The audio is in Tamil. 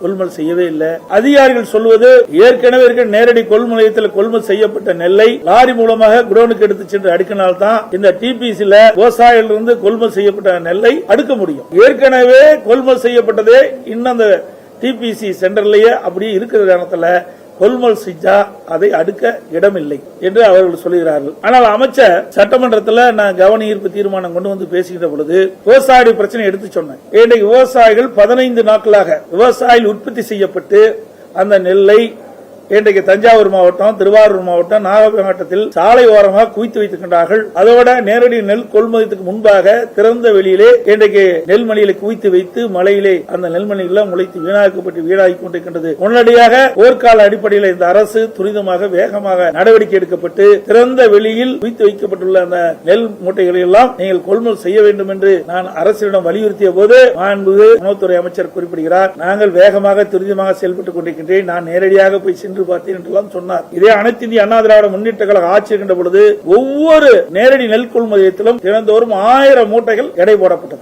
கொள்முதல் செய்யவே இல்லை. அதிகாரிகள் சொல்வது ஏற்கனவே இருக்கிற நேரடி கொள்முதல் நிலையத்தில் கொள்முதல் செய்யப்பட்ட நெல்லை லாரி மூலமாக குடோனுக்கு எடுத்து சென்று அடுக்கினால் தான் இந்த டிபிசில இருந்து கொள்முதல் செய்யப்பட்ட நெல்லை அடுக்க முடியும். ஏற்கனவே கொள்முதல் செய்யப்பட்டதே இன்னும் அந்த டிபிசி சென்டர்லயே அப்படியே இருக்கிற காரணத்துல கொள்முதல் செஞ்சா அதை அடுக்க இடமில்லை என்று அவர்கள் சொல்கிறார்கள் ஆனால் அமைச்சர் சட்டமன்றத்தில் நான் கவன ஈர்ப்பு தீர்மானம் கொண்டு வந்து பேசுகின்ற பொழுது விவசாய பிரச்சனை எடுத்து சொன்னேன். இன்றைக்கு விவசாயிகள் பதினைந்து நாட்களாக விவசாயிகள் உற்பத்தி செய்யப்பட்டு அந்த நெல்லை இன்றைக்கு தஞ்சாவூர் மாவட்டம் திருவாரூர் மாவட்டம் நாகப்பட்டினம் மாவட்டத்தில் சாலை ஓரமாக குவித்து வைத்திருக்கின்றார்கள். அதோட நேரடி நெல் கொள்முதலுக்கு முன்பாக திறந்த வெளியிலே இன்றைக்கு நெல்மணிகளை குவித்து வைத்து மழையிலே அந்த நெல்மணிகள் முளைத்து வீணாக்கப்பட்டு வீணாகி கொண்டிருக்கின்றது. உடனடியாக போர்க்கால அடிப்படையில் இந்த அரசு துரிதமாக வேகமாக நடவடிக்கை எடுக்கப்பட்டு திறந்த வெளியில் குவித்து வைக்கப்பட்டுள்ள அந்த நெல் மூட்டைகளை எல்லாம் நீங்கள் கொள்முதல் செய்ய வேண்டும் என்று நான் அரசிடம் வலியுறுத்திய போது மாண்பு உணவுத்துறை அமைச்சர் குறிப்பிடுகிறார். நாங்கள் வேகமாக துரிதமாக செயல்பட்டுக் கொண்டிருக்கின்றேன் நான் நேரடியாக போய் சென்று பார்த்தேன் என்றெல்லாம் சொன்னார். இதே அனைத்து இந்திய அண்ணா திராவிட முன்னேற்ற கழக ஆட்சி இருக்கின்ற பொழுது ஒவ்வொரு நேரடி நெல் கொள்முதலத்திலும் தினந்தோறும் ஆயிரம் மூட்டைகள் எடை போடப்பட்டது.